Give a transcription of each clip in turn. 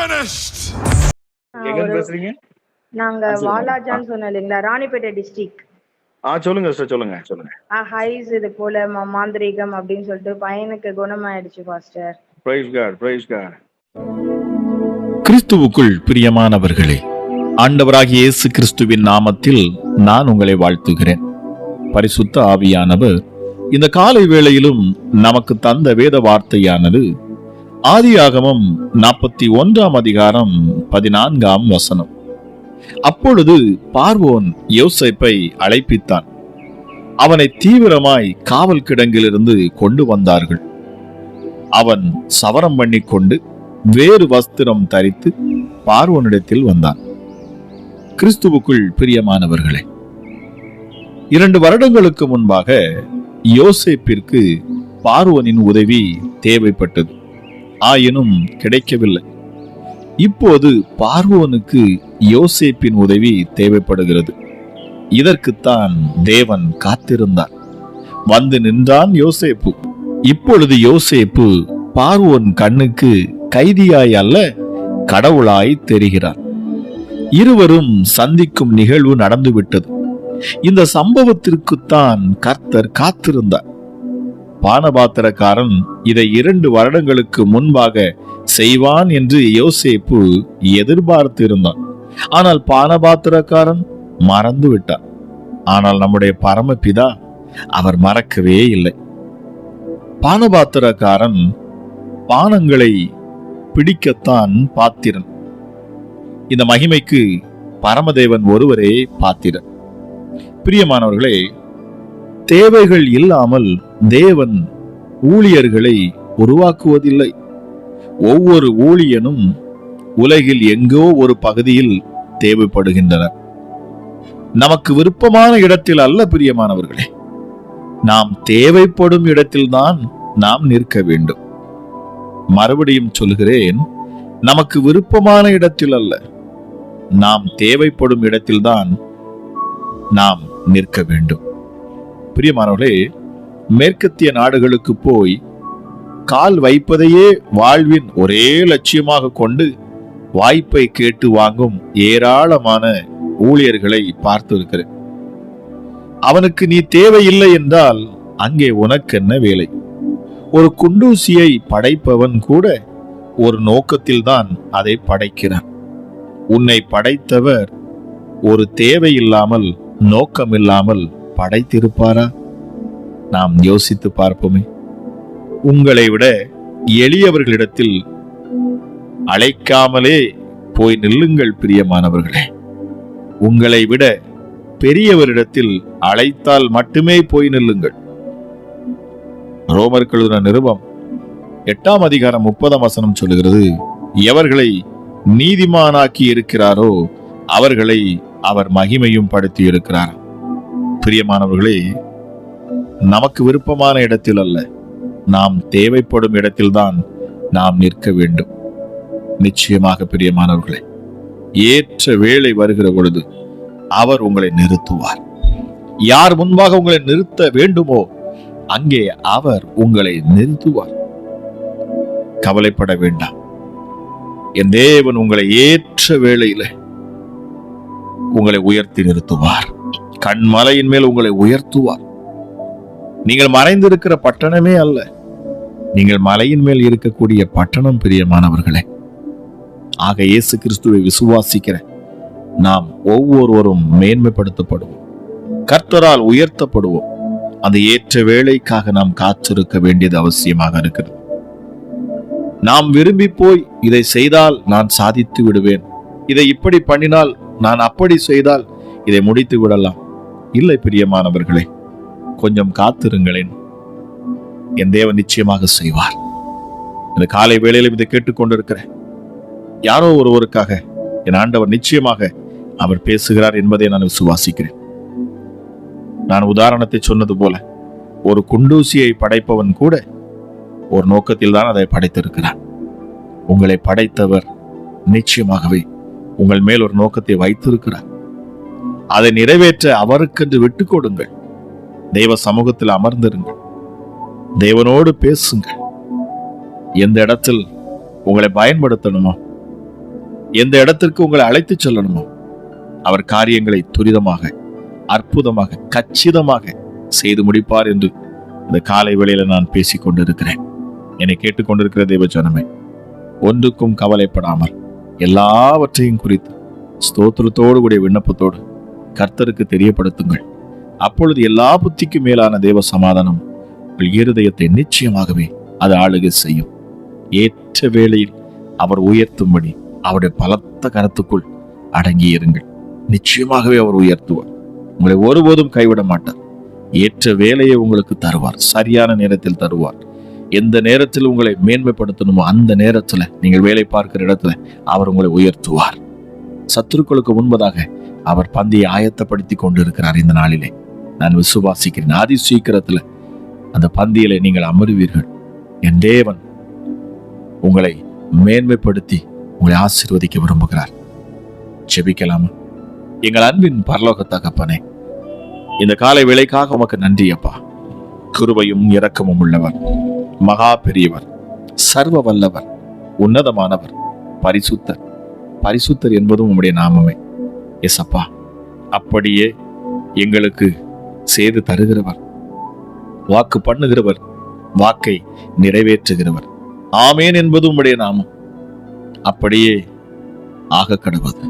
finished. பேசுறீங்க? நாங்க ஆ. வாலாஜான்னு சொன்னோம் இல்லைங்களா? ராணிப்பேட்டை டிஸ்ட்ரிக்ட் ஆ சொல்லுங்க சார் சொல்லுங்க சொல்லுங்க. ஹைஸ் இது போல மாந்திரீகம் அப்படின்னு சொல்லிட்டு பையனுக்கு குணமாயிடுச்சு pastor praise God praise God கிறிஸ்துவுக்குள் பிரியமானவர்களே ஆண்டவராகிய இயேசு கிறிஸ்துவின் நாமத்தில் நான் உங்களை வாழ்த்துகிறேன். பரிசுத்த ஆவியானவர் இந்த காலை வேளையிலும் நமக்கு தந்த வேத வார்த்தையானது ஆதியாகமம் நாற்பத்தி ஒன்றாம் அதிகாரம் பதினான்காம் வசனம். அப்பொழுது பார்வோன் யோசைப்பை அழைப்பித்தான். அவனை தீவிரமாய் காவல் கிடங்கிலிருந்து கொண்டு வந்தார்கள். அவன் சவரம் பண்ணி கொண்டு வேறு வஸ்திரம் தரித்து பார்வோனிடத்தில் வந்தான். கிறிஸ்துவுக்குள் பிரியமானவர்களே இரண்டு வருடங்களுக்கு முன்பாக யோசேப்பிற்கு பார்வனின் உதவி தேவைப்பட்டது. ஆயினும் கிடைக்கவில்லை. இப்போது பார்வோனுக்கு யோசேப்பின் உதவி தேவைப்படுகிறது. இதற்குத்தான் தேவன் காத்திருந்தார். வந்து நின்றான் யோசேப்பு. இப்பொழுது யோசேப்பு பார்வோன் கண்ணுக்கு கைதியாய் அல்ல கடவுளாய் தெரிகிறார். இருவரும் சந்திக்கும் நிகழ்வு நடந்துவிட்டது. இந்த சம்பவத்திற்குத்தான் கர்த்தர் காத்திருந்தார். பானபாத்திரக்காரன் இதை இரண்டு வருடங்களுக்கு முன்பாக செய்வான் என்று யோசேப்பு எதிர்பார்த்து இருந்தான் ஆனால் பானபாத்திரக்காரன் மறந்து விட்டார் ஆனால் நம்முடைய பரமபிதா அவர் மறக்கவே இல்லை. பானபாத்திரக்காரன் பானங்களை பிடிக்கத்தான் பாத்திரன். இந்த மகிமைக்கு பரமதேவன் ஒருவரே பாத்திரன். பிரியமானவர்களே தேவைகள் இல்லாமல் தேவன் ஊழியர்களை உருவாக்குவதில்லை. ஒவ்வொரு ஊழியனும் உலகில் எங்கோ ஒரு பகுதியில் தேவைப்படுகின்றனர் நமக்கு விருப்பமான இடத்தில் அல்ல பிரியமானவர்களே. நாம் தேவைப்படும் இடத்தில்தான் நாம் நிற்க வேண்டும். மறுபடியும் சொல்கிறேன் நமக்கு விருப்பமான இடத்தில் அல்ல நாம் தேவைப்படும் இடத்தில்தான் நாம் நிற்க வேண்டும். பிரியமானவர்களே மேற்கத்திய நாடுகளுக்கு போய் கால் வைப்பதையே வாழ்வின் ஒரே லட்சியமாக கொண்டு வாய்ப்பை கேட்டு வாங்கும் ஏராளமான ஊழியர்களை பார்த்து இருக்கிறேன் அவனுக்கு நீ தேவையில்லை என்றால் அங்கே உனக்கு என்ன வேலை? ஒரு குண்டூசியை படைப்பவன் கூட ஒரு நோக்கத்தில்தான் அதை படைக்கிறான். உன்னை படைத்தவர் ஒரு தேவையில்லாமல் நோக்கமில்லாமல் படைத்திருப்பாரா? நாம் யோசித்து பார்ப்போமே. உங்களை விட எளியவர்களிடத்தில் அழைக்காமலே போய் நில்லுங்கள் பிரியமானவர்களே. உங்களை விட பெரியவரிடத்தில் அழைத்தால் மட்டுமே போய் நில்லுங்கள். ரோமர் கழுதின நிருபம் எட்டாம் அதிகாரம் முப்பதாம் வசனம் சொல்லுகிறது எவர்களை நீதிமானாக்கி இருக்கிறாரோ அவர்களை அவர் மகிமையும் படுத்தி இருக்கிறார். பிரியமானவர்களே நமக்கு விருப்பமான இடத்தில் அல்ல நாம் தேவைப்படும் இடத்தில்தான் நாம் நிற்க வேண்டும். நிச்சயமாக பிரியமானவர்களே ஏற்ற வேலை வருகிற பொழுது அவர் உங்களை நிறுத்துவார். யார் முன்பாக உங்களை நிறுத்த வேண்டுமோ அங்கே அவர் உங்களை நிறுத்துவார். கவலைப்பட வேண்டாம். என் தேவன் உங்களை ஏற்ற வேளையில உங்களை உயர்த்தி நிறுத்துவார். கண்மலையின் மேல் உங்களை உயர்த்துவார். நீங்கள் மறைந்திருக்கிற பட்டணமே அல்ல நீங்கள் மலையின் மேல் இருக்கக்கூடிய பட்டணம் பிரியமானவர்களே. ஆக இயேசு கிறிஸ்துவை விசுவாசிக்கிற நாம் ஒவ்வொருவரும் மேன்மைப்படுத்தப்படுவோம் கர்த்தரால் உயர்த்தப்படுவோம். அந்த ஏற்ற வேலைக்காக நாம் காத்திருக்க வேண்டியது அவசியமாக இருக்கிறது. நாம் விரும்பி போய் இதை செய்தால் நான் சாதித்து விடுவேன். இதை இப்படி பண்ணினால் நான் அப்படி செய்தால் இதை முடித்து விடலாம். இல்லை பிரியமானவர்களே. கொஞ்சம் காத்திருங்களேன். என் தேவன் நிச்சயமாக செய்வார். இந்த காலை வேளையிலும் இதை கேட்டுக்கொண்டிருக்கிறேன். யாரோ ஒருவருக்காக என் ஆண்டவர் நிச்சயமாக அவர் பேசுகிறார் என்பதை நான் விசுவாசிக்கிறேன். நான் உதாரணத்தை சொன்னது போல ஒரு குண்டூசியை படைப்பவன் கூட ஒரு நோக்கத்தில் தான் அதை படைத்திருக்கிறான். உங்களை படைத்தவர் நிச்சயமாகவே உங்கள் மேல் ஒரு நோக்கத்தை வைத்திருக்கிறார். அதை நிறைவேற்ற அவருக்கென்று விட்டுக் கொடுங்கள் தெய்வ சமூகத்தில் அமர்ந்திருங்கள். தேவனோடு பேசுங்கள். எந்த இடத்தில் உங்களை பயன்படுத்தணுமோ எந்த இடத்திற்கு உங்களை அழைத்துச் செல்லணுமோ அவர் காரியங்களை துரிதமாக அற்புதமாக கச்சிதமாக செய்து முடிப்பார் என்று இந்த காலை வேளையில நான் பேசிக் கொண்டிருக்கிறேன். என்னை கேட்டுக்கொண்டிருக்கிற தெய்வ ஜனமே ஒன்றுக்கும் கவலைப்படாமல் எல்லாவற்றையும் குறித்து ஸ்தோத்திரத்தோடு கூடிய விண்ணப்பத்தோடு கர்த்தருக்கு தெரியப்படுத்துங்கள். அப்பொழுது எல்லா புத்திக்கும் மேலான தேவ சமாதானம் உங்கள் இருதயத்தை நிச்சயமாகவே அது ஆளுகை செய்யும். ஏற்ற வேளையில் அவர் உயர்த்தும்படி அவருடைய பலத்த கருத்துக்குள் அடங்கி இருங்கள். நிச்சயமாகவே அவர் உயர்த்துவார். உங்களை ஒருபோதும் கைவிட மாட்டார். ஏற்ற வேலையை உங்களுக்கு தருவார். சரியான நேரத்தில் தருவார். எந்த நேரத்தில் உங்களை மேன்மைப்படுத்தணுமோ அந்த நேரத்துல நீங்கள் வேலை பார்க்கிற இடத்துல அவர் உங்களை உயர்த்துவார். சத்துருக்களுக்கு முன்பதாக அவர் பந்தியை ஆயத்தப்படுத்தி கொண்டிருக்கிறார் இந்த நாளிலே. நான் விசுவாசிக்கிறேன். அதி சீக்கிரத்துல அந்த பந்தியிலே நீங்கள் அமருவீர்கள். என் தேவன் உங்களை மேன்மைப்படுத்தி உங்களை ஆசீர்வதிக்க விரும்புகிறார். ஜெபிக்கலாமா? எங்கள் அன்பின் பரலோக தகப்பனே இந்த காலை விலைக்காக உமக்கு நன்றி அப்பா. கிருபையும் இரக்கமும் உள்ளவர். மகா பெரியவர் சர்வ வல்லவர் உன்னதமானவர் பரிசுத்தர். பரிசுத்தர் என்பதும் உம்முடைய நாமமே. எஸ் அப்பா அப்படியே எங்களுக்கு செய்து தருகிறவர் வாக்கு பண்ணுகிறவர் வாக்கை நிறைவேற்றுகிறவர். ஆமேன் என்பது உம்முடைய நாமம். அப்படியே ஆக கடவுது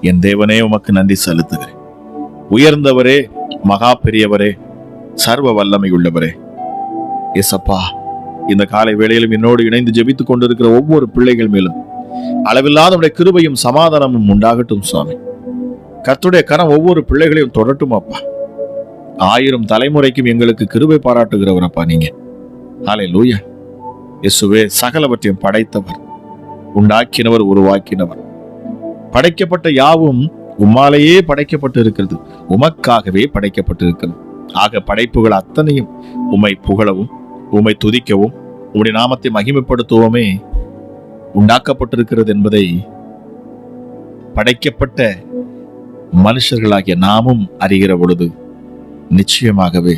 என் தேவனே உமக்கு நன்றி செலுத்துகிறேன். உயர்ந்தவரே மகா பெரியவரே சர்வ வல்லமை உள்ளவரே. எசப்பா இந்த காலை வேளையிலும் என்னோடு இணைந்து ஜெபித்துக் கொண்டிருக்கிற ஒவ்வொரு பிள்ளைகள் மேலும் அளவில்லாத கிருபையும் சமாதானமும் உண்டாகட்டும் சுவாமி. கத்துடைய கரம் ஒவ்வொரு பிள்ளைகளையும் தொடட்டும் அப்பா? ஆயிரம் தலைமுறைக்கும் எங்களுக்கு கிருபை பாராட்டுகிறவரப்பா நீங்க. ஹாலே லூயா இயேசுவே சகலவற்றையும் படைத்தவர் உண்டாக்கினவர் உருவாக்கினவர். படைக்கப்பட்ட யாவும் உம்மாலேயே படைக்கப்பட்டு இருக்கிறது உமக்காகவே படைக்கப்பட்டு இருக்கிறது ஆக படைப்புகள் அத்தனையும் உம்மை புகழவும் உம்மை துதிக்கவும் உம்முடைய நாமத்தை மகிமைப்படுத்துவோமே. உண்டாக்கப்பட்டிருக்கிறது என்பதை படைக்கப்பட்ட மனுஷர்களாகிய நாமும் அறிகிற பொழுது நிச்சயமாகவே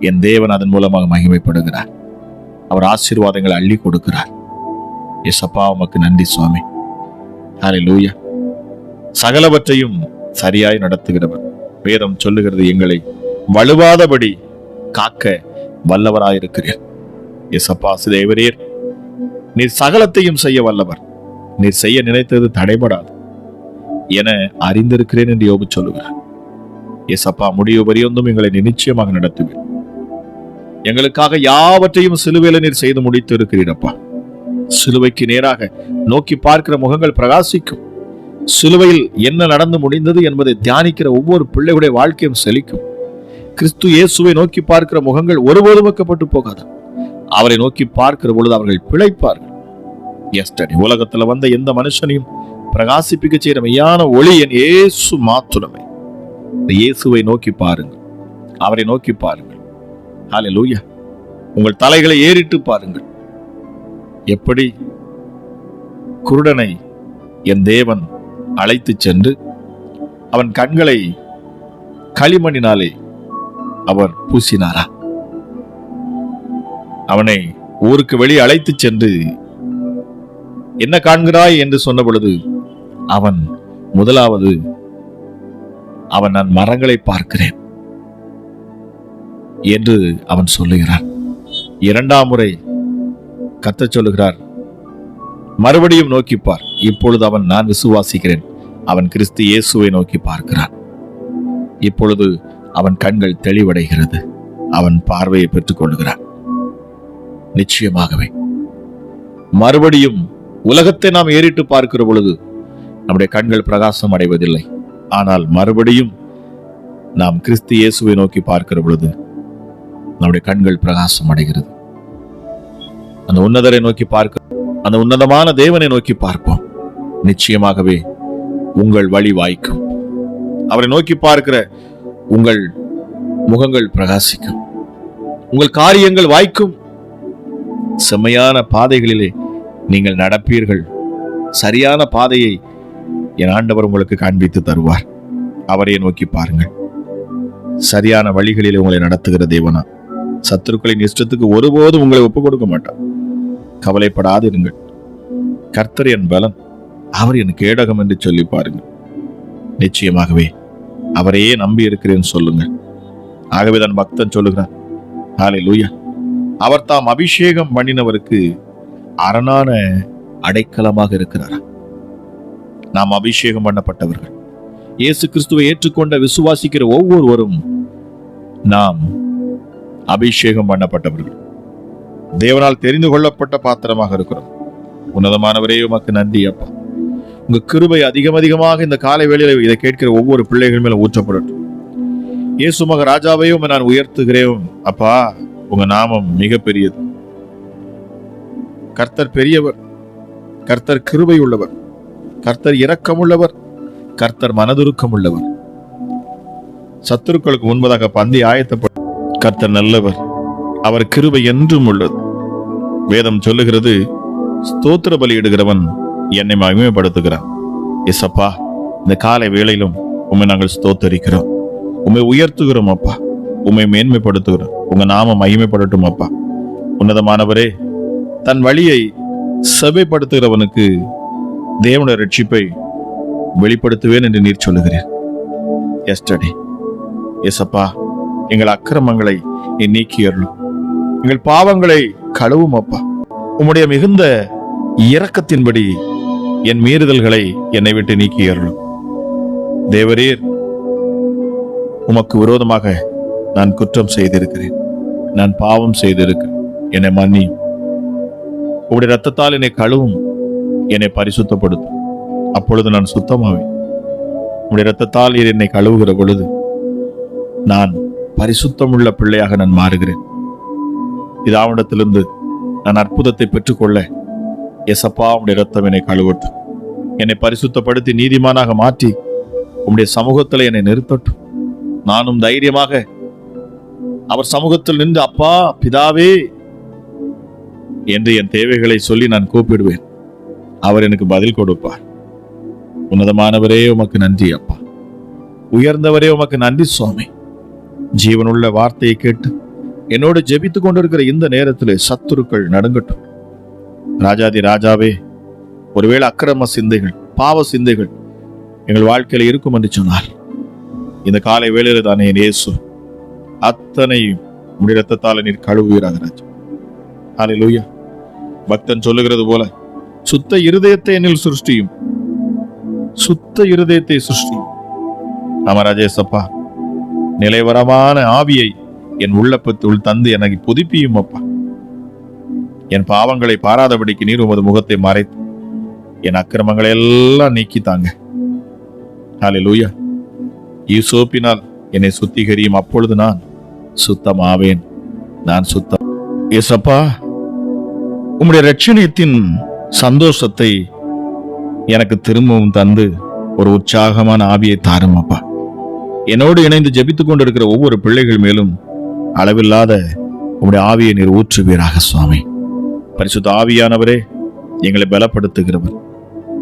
என் தேவன் அதன் மூலமாக மகிமைப்படுகிறார். அவர் ஆசீர்வாதங்களை அள்ளி கொடுக்கிறார். எசப்பா உமக்கு நன்றி சுவாமி. ஹalleluya சகலவற்றையும் சரியாய் நடத்துகிறவர். வேதம் சொல்லுகிறது எங்களை வலுவாதபடி காக்க வல்லவராயிருக்கிறீர். எசப்பா சிதேவரீர் நீர் சகலத்தையும் செய்ய வல்லவர். நீர் செய்ய நினைத்தது தடைபடாது. என அறிந்திருக்கிறேன் என்று யோபு சொல்லுகிறார். எசப்பா முடிவு பரியந்தும் எங்களை நிச்சயமாக நடத்துவீர் எங்களுக்காக யாவற்றையும் சிலுவையில நீர் செய்து முடித்து இருக்கிறீரப்பா சிலுவைக்கு நேராக நோக்கி பார்க்கிற முகங்கள் பிரகாசிக்கும். சிலுவையில் என்ன நடந்து முடிந்தது என்பதை தியானிக்கிற ஒவ்வொரு பிள்ளையுடைய வாழ்க்கையும் செழிக்கும். கிறிஸ்து இயேசுவை நோக்கி பார்க்கிற முகங்கள் ஒருபோதும் வைக்கப்பட்டு போகாது. அவரை நோக்கி பார்க்கிற பொழுது அவர்கள் பிழைப்பார்கள். எஸ்டடி உலகத்துல வந்த எந்த மனுஷனையும் பிரகாசிப்பிக்க செய்யற மெய்யான ஒளி என் இயேசு மாத்துடமை இயேசுவை நோக்கி பாருங்கள். அவரை நோக்கி பாருங்கள். ஹalleluya உங்கள் தலைகளை ஏறிட்டு பாருங்கள். எப்படி குருடனை என் தேவன் அழைத்து சென்று அவன் கண்களை களிமண்ணினாலே அவர் பூசினாரா? அவனை ஊருக்கு வெளியே அழைத்து சென்று என்ன காண்கிறாய் என்று சொன்ன பொழுது அவன் முதலாவது அவன் நான் மரங்களை பார்க்கிறேன் என்று அவன் சொல்லுகிறான். இரண்டாம் முறை கத்த சொல்லுகிறார் மறுபடியும் நோக்கிப்பார் இப்பொழுது அவன் நான் விசுவாசிக்கிறேன். அவன் கிறிஸ்து இயேசுவை நோக்கி பார்க்கிறான். இப்பொழுது அவன் கண்கள் தெளிவடைகிறது. அவன் பார்வையை பெற்றுக் கொள்கிறான் நிச்சயமாகவே மறுபடியும் உலகத்தை நாம் ஏறிட்டு பார்க்கிற பொழுது நம்முடைய கண்கள் பிரகாசம் அடைவதில்லை. ஆனால் மறுபடியும் நாம் கிறிஸ்து இயேசுவை நோக்கி பார்க்கிற பொழுது நம்முடைய கண்கள் பிரகாசம் அடைகிறது. அந்த உன்னதரை நோக்கி பார்க்க அந்த உன்னதமான தேவனை நோக்கி பார்ப்போம். நிச்சயமாகவே உங்கள் வழி வாய்க்கும். அவரை நோக்கி பார்க்கிற உங்கள் முகங்கள் பிரகாசிக்கும். உங்கள் காரியங்கள் வாய்க்கும். செம்மையான பாதைகளிலே நீங்கள் நடப்பீர்கள். சரியான பாதையை என் ஆண்டவர் உங்களுக்கு காண்பித்து தருவார். அவரையே நோக்கி பாருங்கள். சரியான வழிகளில் உங்களை நடத்துகிற தேவனா. சத்துருக்களின் இஷ்டத்துக்கு ஒருபோதும் உங்களை ஒப்புக் கொடுக்க மாட்டான் கவலைப்படாதிருங்கள். கர்த்தர் என் பலன். அவர் என் கேடகம் என்று சொல்லி பாருங்க நிச்சயமாகவே அவரையே நம்பி இருக்கிறேன்னு சொல்லுங்க ஆகவே தான் பக்தன் சொல்லுகிறார் ஹாலே லூயா அவர் தாம் அபிஷேகம் பண்ணினவருக்கு அரணான அடைக்கலமாக இருக்கிறாரா? நாம் அபிஷேகம் பண்ணப்பட்டவர்கள். இயேசு கிறிஸ்துவை ஏற்றுக்கொண்ட விசுவாசிக்கிற ஒவ்வொருவரும் நாம் அபிஷேகம் பண்ணப்பட்டவர்கள். தேவனால் தெரிந்து கொள்ளப்பட்ட பாத்திரமாக இருக்கிறோம். உன்னதமானவரே உமக்கு நன்றி அப்பா. உங்க கிருபை அதிகம் அதிகமாக இந்த காலை வேளையில் இதை கேட்கிற ஒவ்வொரு பிள்ளைகள் மேல ஊற்றப்படட்டும். இயேசு மக ராஜாவையும் நான் உயர்த்துகிறேன் அப்பா. உங்க நாமம் மிக பெரியது கர்த்தர் பெரியவர். கர்த்தர் கிருபை உள்ளவர் கர்த்தர் இரக்கமுள்ளவர் கர்த்தர் மனதுருக்கம் உள்ளவர் சத்துருக்களுக்கு முன்பதாக பந்தி ஆயத்தப்படும் கர்த்தர் நல்லவர் அவர் கிருபை என்றும் உள்ளது. வேதம் சொல்லுகிறது ஸ்தோத்திர பலியிடுகிறவன் என்னை மகிமைப்படுத்துகிறான். எஸ்அப்பா இந்த காலை வேளையிலும் உண்மை நாங்கள் ஸ்தோத்தரிக்கிறோம். உண்மை உயர்த்துகிறோம் அப்பா. உம்மை மேன்மைப்படுத்துகிறோம். உங்க நாம மகிமைப்படட்டும் அப்பா. உன்னதமானவரே தன் வழியை செவைப்படுத்துகிறவனுக்கு தேவன ரட்சிப்பை வெளிப்படுத்துவேன் என்று நீர் சொல்லுகிறீர். எஸ்டடி எசப்பா எங்கள் அக்கிரமங்களை நீ நீக்கி அருளும் எங்கள் பாவங்களை கழுவும் அப்பா. உம்முடைய மிகுந்த இரக்கத்தின்படி என் மீறுதல்களை என்னை விட்டு நீக்கி அருளும் தேவரீர் உமக்கு விரோதமாக நான் குற்றம் செய்திருக்கிறேன். நான் பாவம் செய்திருக்கிறேன். என்னை மன்னியும். உங்களுடைய ரத்தத்தால் என்னை கழுவும் என்னை பரிசுத்தப்படுத்தும் அப்பொழுது நான் சுத்தமாவேன். உடைய ரத்தத்தால் நீர் என்னை கழுவுகிற பொழுது நான் பரிசுத்தமுள்ள பிள்ளையாக நான் மாறுகிறேன். இதாவிடத்திலிருந்து நான் அற்புதத்தை பெற்றுக்கொள்ள எசப்பா உடைய ரத்தம் என்னை கழுவட்டும். என்னை பரிசுத்தப்படுத்தி நீதிமானாக மாற்றி உம்முடைய சமூகத்தில் என்னை நிறுத்தட்டும். நானும் தைரியமாக அவர் சமூகத்தில் நின்று அப்பா பிதாவே என்று என் தேவைகளை சொல்லி நான் கூப்பிடுவேன். அவர் எனக்கு பதில் கொடுப்பார். உன்னதமானவரே உமக்கு நன்றி அப்பா. உயர்ந்தவரே உமக்கு நன்றி சுவாமி. ஜீவனுள்ள வார்த்தையை கேட்டு என்னோடு ஜெபித்து கொண்டிருக்கிற இந்த நேரத்தில் சத்துருக்கள் நடுங்கட்டும். ராஜாதி ராஜாவே ஒருவேளை அக்கிரம சிந்தைகள் பாவ சிந்தைகள் எங்கள் வாழ்க்கையில் இருக்கும் என்று சொன்னார் இந்த காலை வேளையில் தானே என் இயேசு அத்தனையும் உடைய ரத்தத்தால் நீர் கழுவுவீராக ராஜா. ஹalleluya. பக்தன் சொல்லுகிறது போல சுத்த இருதயத்தை என்னில் சுருஷ்டியும். சுத்த இருதயத்தை சிருஷ்டியும். ஆமா நிலைவரமான ஆவியை என் உள்ளப்பத்துள் தந்து எனக்கு புதுப்பியும் அப்பா. என் பாவங்களை பாராதபடிக்கு நீர் உமது முகத்தை மறைத்து என் அக்கிரமங்களை எல்லாம் நீக்கி லூயா ஹalleluya. ஈசோப்பினால் என்னை சுத்திகரியும் அப்பொழுது நான் சுத்தமாவேன். நான் சுத்தம். ஏசப்பா உம்முடைய ரட்சணியத்தின் சந்தோஷத்தை எனக்கு திரும்பவும் தந்து ஒரு உற்சாகமான ஆவியை தாரும் அப்பா. என்னோடு இணைந்து ஜெபித்துக் கொண்டிருக்கிற ஒவ்வொரு பிள்ளைகள் மேலும் அளவில்லாத உங்களுடைய ஆவியை நீர் ஊற்றுவீராக சுவாமி. பரிசுத்த ஆவியானவரே எங்களை பலப்படுத்துகிறவர்.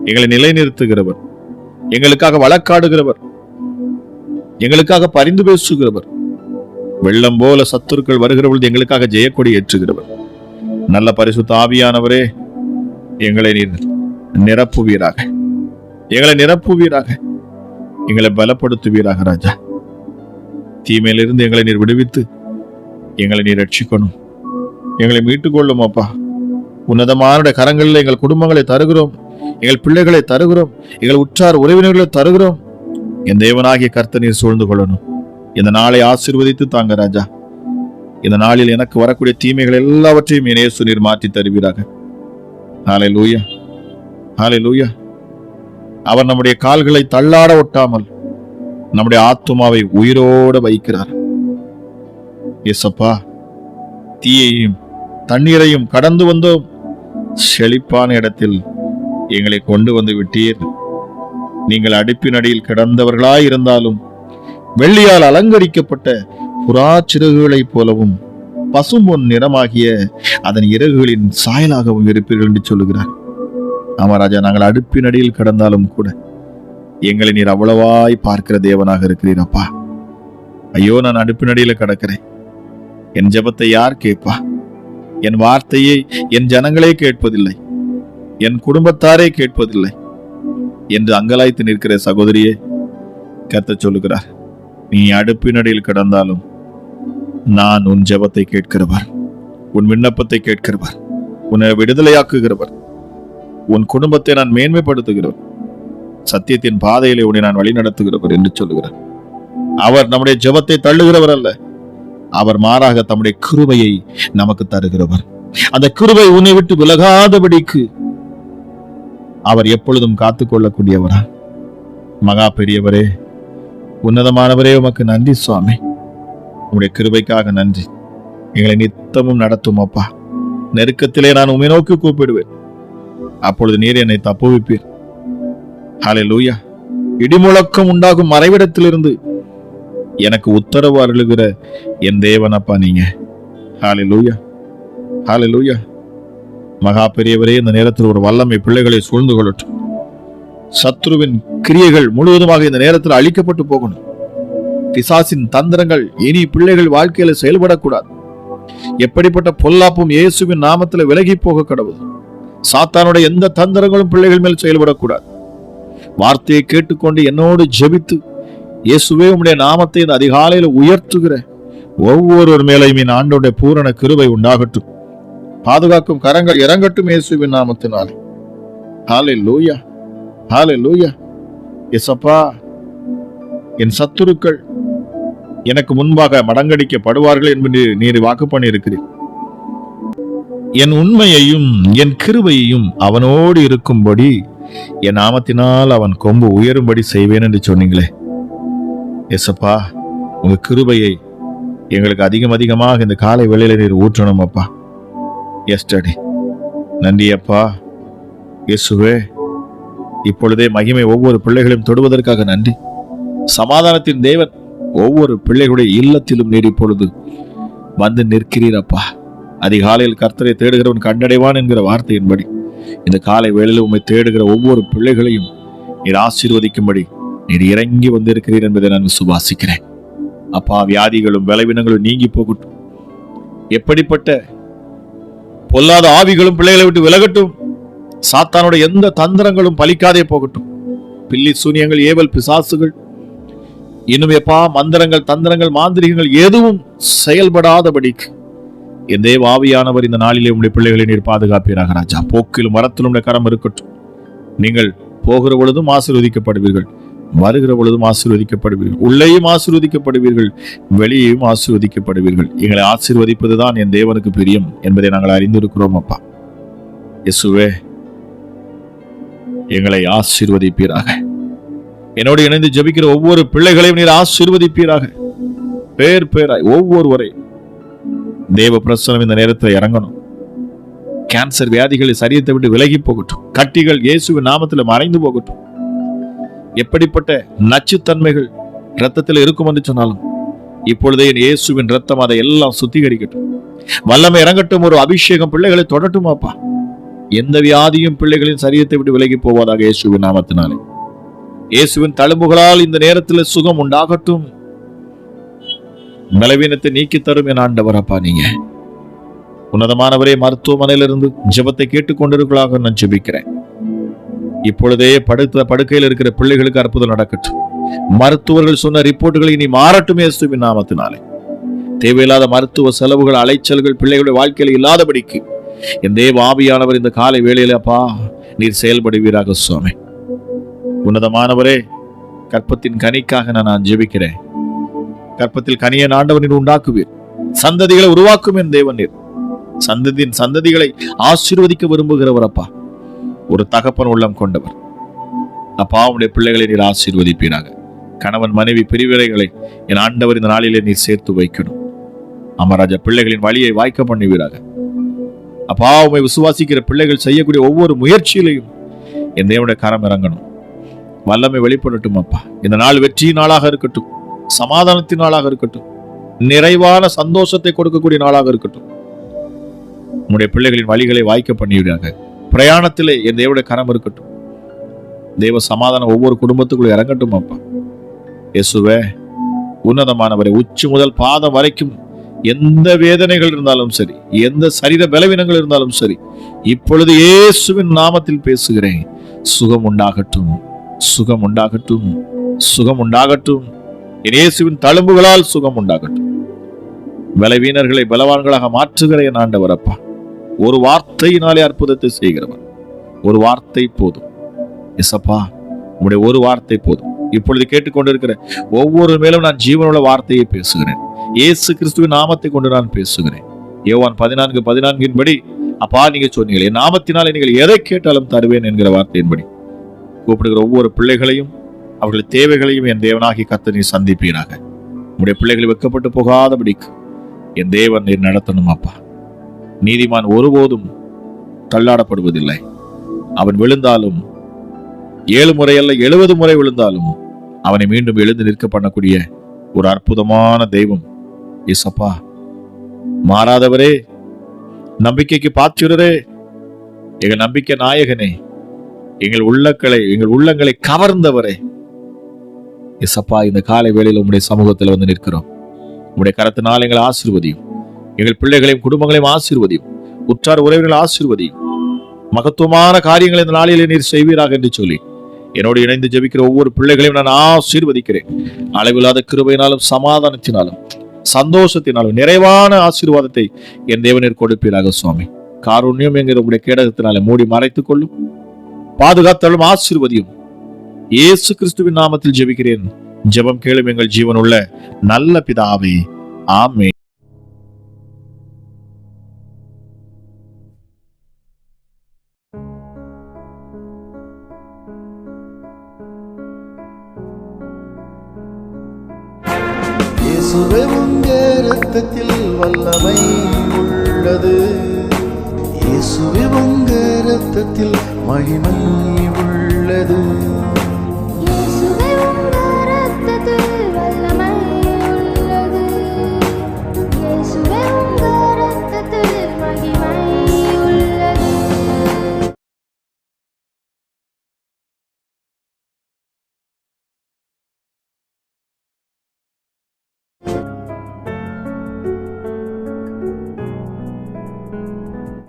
எங்களை நிலைநிறுத்துகிறவர். எங்களுக்காக வழக்காடுகிறவர். எங்களுக்காக பரிந்து பேசுகிறவர். வெள்ளம் போல சத்துருக்கள் வருகிற பொழுது எங்களுக்காக ஜெயக்கொடி ஏற்றுகிறவர். நல்ல பரிசுத்த ஆவியானவரே எங்களை நீர் நிரப்புவீராக. எங்களை நிரப்புவீராக. எங்களை பலப்படுத்துவீராக ராஜா. தீமையிலிருந்து எங்களை நீர் விடுவித்து எங்களை நீர் ரட்சிக்கணும். எங்களை மீட்டுக்கொள்ளும் அப்பா. உன்னதமான கரங்களில் எங்கள் குடும்பங்களை தருகிறோம். எங்கள் பிள்ளைகளை தருகிறோம். எங்கள் உற்றார் உறவினர்களை தருகிறோம். என் தேவனாகிய கர்த்த நீர் சூழ்ந்து கொள்ளணும். இந்த நாளை ஆசீர்வதித்து தாங்க ராஜா. இந்த நாளில் எனக்கு வரக்கூடிய தீமைகள் எல்லாவற்றையும் என் இயேசு நீர் மாற்றி தருவீராக. ஹாலே லூயா ஹாலே லூயா அவர் நம்முடைய கால்களை தள்ளாட ஒட்டாமல் நம்முடைய ஆத்துமாவை உயிரோட வைக்கிறார். எஸ்அப்பா தீயையும் தண்ணீரையும் கடந்து வந்தோம். செழிப்பான இடத்தில் எங்களை கொண்டு வந்து விட்டீர். நீங்கள் அடுப்பின் அடியில் கிடந்தவர்களாய் இருந்தாலும் வெள்ளியால் அலங்கரிக்கப்பட்ட புறா சிறகுகளைப் போலவும் பசும்பொன் நிறமாகிய அதன் இறகுகளின் சாயலாகவும் இருப்பீர்கள் என்று சொல்லுகிறார். ஆமாராஜா நாங்கள் அடுப்பின் அடியில் கிடந்தாலும் கூட எங்களை நீர் அவ்வளவாய் பார்க்கிற தேவனாக இருக்கிறீர் அப்பா. ஐயோ நான் அடுப்பின் அடியில கிடக்கிறேன். என் ஜெபத்தை யார் கேட்பா? என் வார்த்தையை என் ஜனங்களே கேட்பதில்லை. என் குடும்பத்தாரே கேட்பதில்லை என்று அங்கலாய்த்து நிற்கிற சகோதரியே கத்த சொல்லுகிறார். நீ அடுப்பினடியில் கிடந்தாலும் நான் உன் ஜெபத்தை கேட்கிறவர். உன் விண்ணப்பத்தை கேட்கிறவர். உன்னை விடுதலையாக்குகிறவர். உன் குடும்பத்தை நான் மேன்மைப்படுத்துகிறவர். சத்தியத்தின் பாதையிலே உன்னை நான் வழிநடத்துகிறவர் என்று சொல்லுகிறார். அவர் நம்முடைய ஜெபத்தை தள்ளுகிறவர் அல்ல. அவர் மாறாக தம்முடைய கிருபையை நமக்கு தருகிறவர். அந்த கிருபை உன்னை விட்டு விலகாதபடிக்கு அவர் எப்பொழுதும் காத்துக்கொள்ளக்கூடியவரா? மகா பெரியவரே உன்னதமானவரே உமக்கு நன்றி சுவாமி. உம்முடைய கிருபைக்காக நன்றி. எங்களை நித்தமும் நடத்தும் அப்பா. நெருக்கத்திலே நான் உமை நோக்கி கூப்பிடுவேன். அப்பொழுது நீர் என்னை தப்புவிப்பீர். ஹாலே லூயா இடிமுழக்கம் உண்டாகும் மறைவிடத்திலிருந்து எனக்கு உத்தரவு அருளுகிற என் தேவனப்பா நீங்க. ஹாலே லூயா ஹாலே லூயா மகா பெரியவரே இந்த நேரத்தில் ஒரு வல்லமை பிள்ளைகளை சூழ்ந்து கொள்ளட்டும். சத்ருவின் கிரியைகள் முழுவதுமாக இந்த நேரத்தில் அழிக்கப்பட்டு போகணும். பிசாசின் தந்திரங்கள் இனி பிள்ளைகள் வாழ்க்கையில செயல்படக்கூடாது. எப்படிப்பட்ட பொல்லாப்பும் இயேசுவின் நாமத்துல விலகி போக கடவுள். சாத்தானுடைய எந்த தந்திரங்களும் பிள்ளைகள் மேல் செயல்படக்கூடாது. வார்த்தையை கேட்டுக்கொண்டு என்னோடு ஜெபித்து இயேசுவே உம்முடைய நாமத்தை இந்த அதிகாலையில் உயர்த்துகிற ஒவ்வொருவர் மேலையும் என் ஆண்டோடைய பூரண கிருவை உண்டாகட்டும். பாதுகாக்கும் கரங்கள் இறங்கட்டும் இயேசுவின் நாமத்தினாலே. ஹாலே லூயா ஹாலே லூயா எசப்பா என் சத்துருக்கள் எனக்கு முன்பாக மடங்கடிக்கப்படுவார்கள் என்று நீர் வாக்கு பண்ணியிருக்கிறீர். என் உண்மையையும் என் கிருபையையும் அவனோடு இருக்கும்படி என் நாமத்தினால் அவன் கொம்பு உயரும்படி செய்வேன் என்று சொன்னீங்களே. எஸ்அப்பா உங்க கிருபையை எங்களுக்கு அதிகம் அதிகமாக இந்த காலை வேளையில நீர் ஊற்றணும் அப்பா. எஸ்டடி நன்றி அப்பா. இயேசுவே இப்பொழுதே மகிமை ஒவ்வொரு பிள்ளைகளையும் தொடுவதற்காக நன்றி. சமாதானத்தின் தேவன் ஒவ்வொரு பிள்ளைகளுடைய இல்லத்திலும் நீர் இப்பொழுது வந்து நிற்கிறீர் அப்பா அதிகாலையில் கர்த்தரை தேடுகிறவன் கண்டடைவான் என்கிற வார்த்தையின்படி இந்த காலை வேளையில் உம்மை தேடுகிற ஒவ்வொரு பிள்ளைகளையும் நீர் ஆசீர்வதிக்கும்படி நீர் இறங்கி வந்திருக்கிறீர் என்பதை நான் விசுவாசிக்கிறேன். அப்பா வியாதிகளும் விளைவினங்களும் நீங்கி போகட்டும். எப்படிப்பட்ட பொல்லாத ஆவிகளும் பிள்ளைகளை விட்டு விலகட்டும். சாத்தானுடைய எந்த தந்திரங்களும் பலிக்காதே போகட்டும். பில்லி சூனியங்கள் ஏவல் பிசாசுகள் இன்னும் எப்பா மந்திரங்கள் தந்திரங்கள் மாந்திரிகங்கள் எதுவும் செயல்படாதபடிக்கு என் தேவ ஆவியானவர் இந்த நாளிலே உடைய பிள்ளைகளை நீர் பாதுகாப்பீராக ராஜா. போக்கிலும் மரத்திலும் கரம் இருக்கட்டும். நீங்கள் போகிற பொழுதும் ஆசீர்வதிக்கப்படுவீர்கள் வருகிற பொழுதும் ஆசீர்வதிக்கப்படுவீர்கள் உள்ளேயும் ஆசீர்வதிக்கப்படுவீர்கள் வெளியேயும் ஆசீர்வதிக்கப்படுவீர்கள். எங்களை ஆசீர்வதிப்பதுதான் என் தேவனுக்கு பிரியம் என்பதை நாங்கள் அறிந்திருக்கிறோம் அப்பா. இயேசுவே எங்களை ஆசீர்வதிப்பீராக. என்னோடு இணைந்து ஜெபிக்கிற ஒவ்வொரு பிள்ளைகளையும் நீர் ஆசீர்வதிப்பீராக. பேர் பேராய் ஒவ்வொருவரை. தேவ பிரசனம் இந்த நேரத்தில் இறங்கணும். கேன்சர் வியாதிகள் சரியத்தை விட்டு விலகி போகட்டும். கட்டிகள் இயேசுவின் நாமத்தில் மறைந்து போகட்டும். எப்படிப்பட்ட நச்சுத்தன்மைகள் ரத்தத்தில் இருக்கும் என்று சொன்னாலும் இப்பொழுதே என் இயேசுவின் ரத்தம் அதை எல்லாம் சுத்திகரிக்கட்டும். வல்லமை இறங்கட்டும் ஒரு அபிஷேகம் பிள்ளைகளை தொடட்டுமாப்பா. எந்த வியாதியும் பிள்ளைகளின் சரியத்தை விட்டு விலகி போவதாக இயேசுவின் நாமத்தினாலே. இயேசுவின் தழும்புகளால் இந்த நேரத்தில் சுகம் உண்டாகட்டும். பலவீனத்தை நீக்கி தரும் என் ஆண்டவர் அப்பா நீங்க. உன்னதமானவரே மருத்துவமனையிலிருந்து ஜெபத்தை கேட்டுக்கொண்டிருக்கலாக நான் ஜெபிக்கிறேன். இப்பொழுதே படுத்த படுக்கையில் இருக்கிற பிள்ளைகளுக்கு அற்புதம் நடக்கட்டும். மருத்துவர்கள் சொன்ன ரிப்போர்ட்டுகளை இனி மாறட்டும் இயேசுவின் நாமத்தினாலே. தேவையில்லாத மருத்துவ செலவுகள் அலைச்சல்கள் பிள்ளைகளுடைய வாழ்க்கையில் இல்லாதபடிக்கு என் தேவ ஆவியானவர் இந்த காலை வேளையில அப்பா நீர் செயல்படுவீராக சுவாமி. உன்னதமானவரே கற்பத்தின் கனிக்காக நான் நான் ஜெபிக்கிறேன். கற்பத்தில் கனியை ஆண்டவர் உண்டாக்குவீர். சந்ததிகளை உருவாக்கும் என் தேவன் நீர். சந்ததியின் சந்ததிகளை ஆசீர்வதிக்க விரும்புகிறவர் அப்பா. ஒரு தகப்பன் உள்ளம் கொண்டவர். அப்பா உடைய பிள்ளைகளை நீர் ஆசீர்வதிப்பீராக. கணவன் மனைவி பிரிவினைகளை என் ஆண்டவர் இந்த நாளிலே நீர் சேர்த்து வைக்கணும். அமராஜா பிள்ளைகளின் வழியை வாய்க்க பண்ணுவீராக. அப்பா உமை விசுவாசிக்கிற பிள்ளைகள் செய்யக்கூடிய ஒவ்வொரு முயற்சியிலையும் என் தேவனுடைய கரம் இறங்கணும். வல்லமை வெளிப்படட்டும் அப்பா இந்த நாள் வெற்றி நாளாக இருக்கட்டும் சமாதானத்தின் நாளாக இருக்கட்டும் நிறைவான சந்தோஷத்தை கொடுக்கக்கூடிய நாளாக இருக்கட்டும். உங்களுடைய பிள்ளைகளின் வழிகளை வாய்க்க பண்ணிவிடுங்க பிரயாணத்திலே என் தேவடைய கரம் இருக்கட்டும். தெய்வ சமாதானம் ஒவ்வொரு குடும்பத்துக்குள்ள இறங்கட்டும் அப்பா இயேசுவே உன்னதமானவரை உச்சி முதல் பாதம் வரைக்கும் எந்த வேதனைகள் இருந்தாலும் சரி எந்த சரீர பலவீனங்கள் இருந்தாலும் சரி இப்பொழுது இயேசுவின் நாமத்தில் பேசுகிறேன். சுகம் உண்டாகட்டும். சுகம் உண்டாகட்டும் சுகம் உண்டாகட்டும் இயேசுவின் தழும்புகளால் சுகம் உண்டாகட்டும் பலவீனர்களை பலவான்களாக மாற்றுகிற என் ஆண்டவர் அப்பா. ஒரு வார்த்தையினாலே அற்புதத்தை செய்கிறவர். ஒரு வார்த்தை போதும். எசப்பா உங்களுடைய ஒரு வார்த்தை போதும். இப்பொழுது கேட்டுக்கொண்டிருக்கிற ஒவ்வொரு மேலும் நான் ஜீவனுள்ள வார்த்தையை பேசுகிறேன். இயேசு கிறிஸ்துவின் நாமத்தை கொண்டு நான் பேசுகிறேன். யோவான் பதினான்கு பதினான்கின்படி அப்பா நீங்க சொன்னீங்களே நாமத்தினாலே நீங்கள் எதை கேட்டாலும் தருவேன் என்கிற வார்த்தையின்படி. கூப்பிடுகிற ஒவ்வொரு பிள்ளைகளையும் அவர்கள் தேவைகளையும் என் தேவனாகி கத்த நீ சந்திப்பீராக. உடைய பிள்ளைகள் வெக்கப்பட்டு போகாதபடிக்கு என் தேவன் நீர் நடத்தணும் அப்பா. நீதிமான் ஒருபோதும் தள்ளாடப்படுவதில்லை. அவன் விழுந்தாலும் ஏழு முறை அல்ல எழுபது முறை விழுந்தாலும் அவனை மீண்டும் எழுந்து நிற்க பண்ணக்கூடிய ஒரு அற்புதமான தெய்வம் இசப்பா மாறாதவரே நம்பிக்கைக்கு பாத்திரரே எங்கள் நம்பிக்கை நாயகனே எங்கள் உள்ளங்களை எங்கள் உள்ளங்களை கவர்ந்தவரே. எசப்பா இந்த காலை வேளையில் உங்களுடைய சமூகத்தில் வந்து நிற்கிறோம். உங்களுடைய கரத்தினால் எங்களை ஆசீர்வதியும். எங்கள் பிள்ளைகளையும் குடும்பங்களையும் ஆசீர்வதியும். உற்றார் உறவினர்கள் ஆசீர்வதியும். மகத்துவமான காரியங்களை இந்த நாளிலே நீர் செய்வீராக என்று சொல்லி என்னோடு இணைந்து ஜெபிக்கிற ஒவ்வொரு பிள்ளைகளையும் நான் ஆசீர்வதிக்கிறேன். அளவில்லாத கிருபையினாலும் சமாதானத்தினாலும் சந்தோஷத்தினாலும் நிறைவான ஆசீர்வாதத்தை என் தேவனில் கொடுப்பீராக சுவாமி. காரூண்யம் என்கிற உங்களுடைய கேடகத்தினாலே மூடி மறைத்துக் கொள்ளும். பாதுகாத்தாலும் ஆசீர்வதியும். இயேசு கிறிஸ்துவின் நாமத்தில் ஜெபிக்கிறேன். ஜெபம் கேளும் எங்கள் ஜீவனுள்ள நல்ல பிதாவே. ஆமே ரத்தத்தில் வல்லமை உள்ளது. இயேசுவே உங்க ரத்தத்தில் மகிமை உள்ளது.